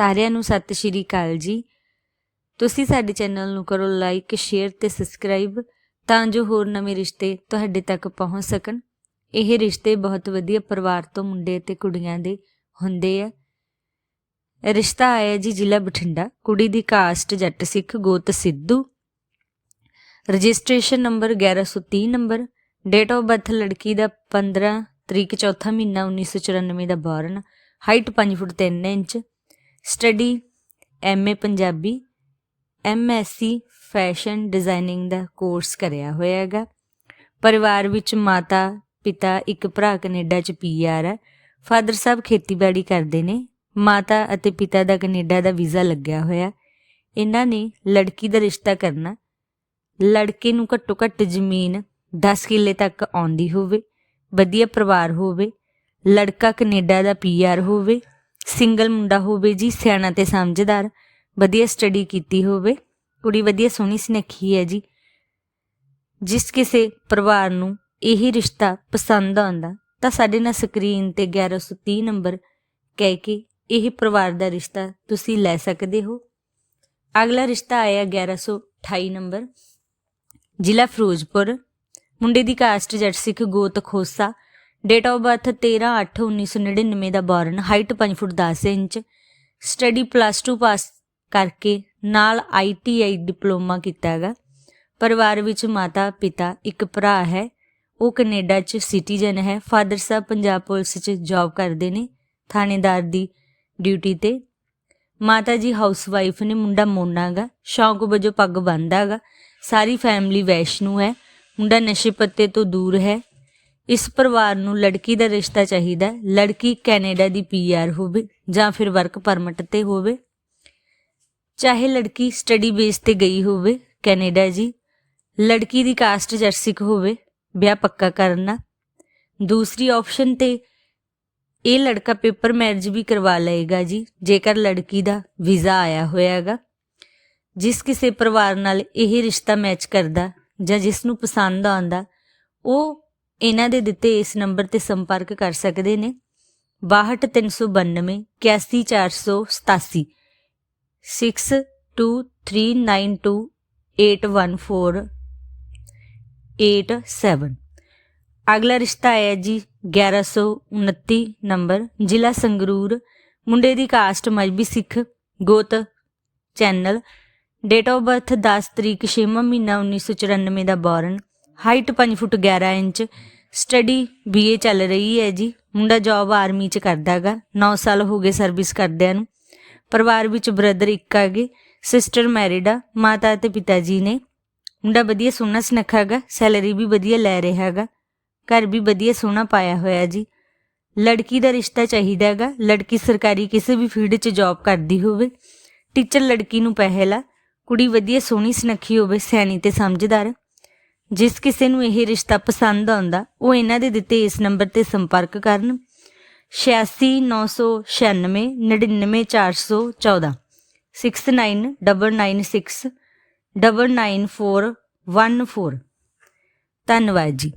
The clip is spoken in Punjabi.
ਸਾਰਿਆਂ ਨੂੰ ਸਤਿ ਸ਼੍ਰੀ ਅਕਾਲ ਜੀ। ਤੁਸੀਂ ਸਾਡੇ ਚੈਨਲ ਨੂੰ ਕਰੋ ਲਾਈਕ ਸ਼ੇਅਰ ਤੇ ਸਬਸਕ੍ਰਾਈਬ ਤਾਂ ਜੋ ਹੋਰ ਨਵੇਂ ਰਿਸ਼ਤੇ ਤੁਹਾਡੇ ਤੱਕ ਪਹੁੰਚ ਸਕਣ। ਇਹ ਰਿਸ਼ਤੇ ਬਹੁਤ ਵਧੀਆ ਪਰਿਵਾਰ ਤੋਂ ਮੁੰਡੇ ਤੇ ਕੁੜੀਆਂ ਦੇ ਹੁੰਦੇ ਆ। ਰਿਸ਼ਤਾ ਆਇਆ ਜੀ ਜ਼ਿਲ੍ਹਾ ਬਠਿੰਡਾ। ਕੁੜੀ ਦੀ ਕਾਸਟ ਜੱਟ ਸਿੱਖ ਗੋਤ Sidhu. Registration number 1130 number. Date of birth ਲੜਕੀ ਦਾ 15 ਤਰੀਕ ਚੌਥਾ ਮਹੀਨਾ 1994 ਦਾ born. Height 5 foot 3 inch. Study MA Punjabi MSc fashion designing ਦਾ ਕੋਰਸ ਕਰਿਆ ਹੋਇਆ ਹੈਗਾ। ਪਰਿਵਾਰ ਵਿੱਚ ਮਾਤਾ, ਪਿਤਾ, ਇੱਕ ਭਰਾ ਕੈਨੇਡਾ ਚ ਪੀਆਰ ਹੈ। ਫਾਦਰ ਸਾਹਿਬ ਖੇਤੀਬਾੜੀ ਕਰਦੇ ਨੇ। ਮਾਤਾ ਅਤੇ ਪਿਤਾ ਦਾ ਕੈਨੇਡਾ ਦਾ ਵੀਜ਼ਾ ਲੱਗਿਆ ਹੋਇਆ। ਇਹਨਾਂ ਨੇ ਲੜਕੀ ਦਾ ਰਿਸ਼ਤਾ ਕਰਨਾ। ਲੜਕੇ ਨੂੰ ਘੱਟੋ ਘੱਟ ਜ਼ਮੀਨ 10 ਕਿੱਲੇ ਤੱਕ ਆਉਂਦੀ ਹੋਵੇ, ਵਧੀਆ ਪਰਿਵਾਰ ਹੋਵੇ, ਲੜਕਾ ਕੈਨੇਡਾ ਦਾ ਪੀਆਰ ਹੋਵੇ ਸਿੰਗਲ ਮੁੰਡਾ ਹੋਵੇ ਜੀ, ਸਿਆਣਾ ਤੇ ਸਮਝਦਾਰ, ਵਧੀਆ ਸਟੱਡੀ ਕੀਤੀ ਹੋਵੇ, ਕੁੜੀ ਵਧੀਆ ਸੋਹਣੀ ਸੁਨੱਖੀ ਹੈ ਜੀ। ਜਿਸ ਕਿਸੇ ਪਰਿਵਾਰ ਨੂੰ ਇਹ ਰਿਸ਼ਤਾ ਪਸੰਦ ਆਉਂਦਾ, ਤਾਂ ਸਾਡੇ ਨਾਲ ਸਕਰੀਨ ਤੇ 1130 ਨੰਬਰ ਕਹਿ ਕੇ ਇਹ ਪਰਿਵਾਰ ਦਾ ਰਿਸ਼ਤਾ ਤੁਸੀਂ ਲੈ ਸਕਦੇ ਹੋ। ਅਗਲਾ ਰਿਸ਼ਤਾ ਆਇਆ 1128 ਨੰਬਰ, ਜ਼ਿਲ੍ਹਾ ਫਿਰੋਜ਼ਪੁਰ। ਮੁੰਡੇ ਦੀ ਕਾਸਟ ਜੱਟ ਸਿੱਖ ਗੋਤ Khosa date of birth 13/8/1999 the born height 5 foot 10 inch study plus 2 pass ਕਰਕੇ ਨਾਲ ਆਈਟੀਆਈ ਡਿਪਲੋਮਾ ਕੀਤਾ ਹੈਗਾ। ਪਰਿਵਾਰ ਵਿੱਚ ਮਾਤਾ, ਪਿਤਾ, ਇੱਕ ਭਰਾ ਹੈ। ਉਹ ਕੈਨੇਡਾ 'ਚ ਸਿਟੀਜ਼ਨ ਹੈ। ਫਾਦਰ ਸਾਹਿਬ ਪੰਜਾਬ ਪੁਲਿਸ 'ਚ ਜੌਬ ਕਰਦੇ ਨੇ, ਥਾਣੇਦਾਰ ਦੀ ਡਿਊਟੀ ਤੇ। ਮਾਤਾ ਜੀ ਹਾਊਸ ਵਾਈਫ ਨੇ, ਮੁੰਡਾ ਮੋਨਾ ਹੈਗਾ। ਸ਼ੌਂਕ ਵਜੋਂ ਪੱਗ ਬੰਨ੍ਹਦਾ ਹੈਗਾ। ਸਾਰੀ ਫੈਮਿਲੀ ਵੈਸ਼ਨੂ ਹੈ। ਮੁੰਡਾ ਨਸ਼ੇ ਪੱਤੇ ਤੋਂ ਦੂਰ ਹੈ। ਇਸ ਪਰਿਵਾਰ ਨੂੰ ਲੜਕੀ ਦਾ ਰਿਸ਼ਤਾ ਚਾਹੀਦਾ ਲੜਕੀ ਕੈਨੇਡਾ ਦੀ ਪੀਆਰ ਹੋਵੇ ਜਾਂ ਫਿਰ ਵਰਕ ਪਰਮਿਟ ਤੇ ਹੋਵੇ। ਚਾਹੇ ਲੜਕੀ ਸਟੱਡੀ ਬੇਸ ਤੇ ਗਈ ਹੋਵੇ, ਕੈਨੇਡਾ ਜੀ, ਲੜਕੀ ਦੀ ਕਾਸਟ ਜਰਸਿਕ ਹੋਵੇ, ਵਿਆਹ ਪੱਕਾ ਕਰਨਾ ਦੂਸਰੀ ਆਪਸ਼ਨ ਤੇ ਇਹ ਲੜਕਾ ਪੇਪਰ ਮੈਰਿਜ ਵੀ ਕਰਵਾ ਲਏਗਾ ਜੀ, ਜੇਕਰ ਲੜਕੀ ਦਾ ਵੀਜ਼ਾ ਆਇਆ ਹੋਇਆ ਹੈਗਾ ਜਿਸ ਕਿਸੇ ਪਰਿਵਾਰ ਨਾਲ ਇਹ ਰਿਸ਼ਤਾ ਮੈਚ ਕਰਦਾ ਜਾਂ ਜਿਸ ਨੂੰ ਪਸੰਦ ਆਉਂਦਾ, ਉਹ ਇਹਨਾਂ ਦੇ ਦਿੱਤੇ ਇਸ ਨੰਬਰ ਤੇ ਸੰਪਰਕ ਕਰ ਸਕਦੇ ਨੇ 6292 81487 6239281487 ਅਗਲਾ ਰਿਸ਼ਤਾ ਹੈ ਜੀ 1129 ਨੰਬਰ, ਜ਼ਿਲ੍ਹਾ ਸੰਗਰੂਰ। ਮੁੰਡੇ ਦੀ ਕਾਸਟ ਮਜਬੀ ਸਿੱਖ, ਗੋਤ, ਚੈਨਲ। ਡੇਟ ਆਫ ਬਰਥ 10 ਤਰੀਕ 6 ਮਹੀਨਾ 1994 ਦਾ born. Height 5 foot 11 inch, study BA ਚੱਲ ਰਹੀ ਹੈ ਜੀ। ਮੁੰਡਾ ਜੌਬ ਆਰਮੀ ਚ ਕਰਦਾਗਾ 9 ਸਾਲ ਹੋ ਗਏ ਸਰਵਿਸ ਕਰਦਿਆਂ ਨੂੰ। ਪਰਿਵਾਰ ਵਿੱਚ ਬ੍ਰਦਰ ਇੱਕ ਹੈਗੇ ਸਿਸਟਰ ਮੈਰਿਡ ਆ, ਮਾਤਾ ਤੇ ਪਿਤਾ ਜੀ ਨੇ। ਮੁੰਡਾ ਵਧੀਆ ਸੋਹਣਾ ਸੁਨੱਖਾ ਹੈਗਾ ਸੈਲਰੀ ਵੀ ਵਧੀਆ ਲੈ ਰਿਹਾ ਹੈਗਾ। ਘਰ ਵੀ ਵਧੀਆ ਸੋਹਣਾ ਪਾਇਆ ਹੋਇਆ ਜੀ। ਲੜਕੀ ਦਾ ਰਿਸ਼ਤਾ ਚਾਹੀਦਾ ਹੈਗਾ। ਲੜਕੀ ਸਰਕਾਰੀ ਕਿਸੇ ਵੀ ਫੀਲਡ 'ਚ ਜੌਬ ਕਰਦੀ ਹੋਵੇ। ਟੀਚਰ ਲੜਕੀ ਨੂੰ ਪਹਿਲਾ। ਕੁੜੀ ਵਧੀਆ ਸੋਹਣੀ ਸੁਨੱਖੀ ਹੋਵੇ, ਸਿਆਣੀ ਤੇ ਸਮਝਦਾਰ। ਜਿਸ ਕਿਸੇ ਨੂੰ ਇਹ ਰਿਸ਼ਤਾ ਪਸੰਦ ਆਉਂਦਾ, ਉਹ ਇਹਨਾਂ ਦੇ ਦਿੱਤੇ ਇਸ ਨੰਬਰ ਤੇ ਸੰਪਰਕ ਕਰਨ। 8696 99414 6999699414 ਧੰਨਵਾਦ ਜੀ।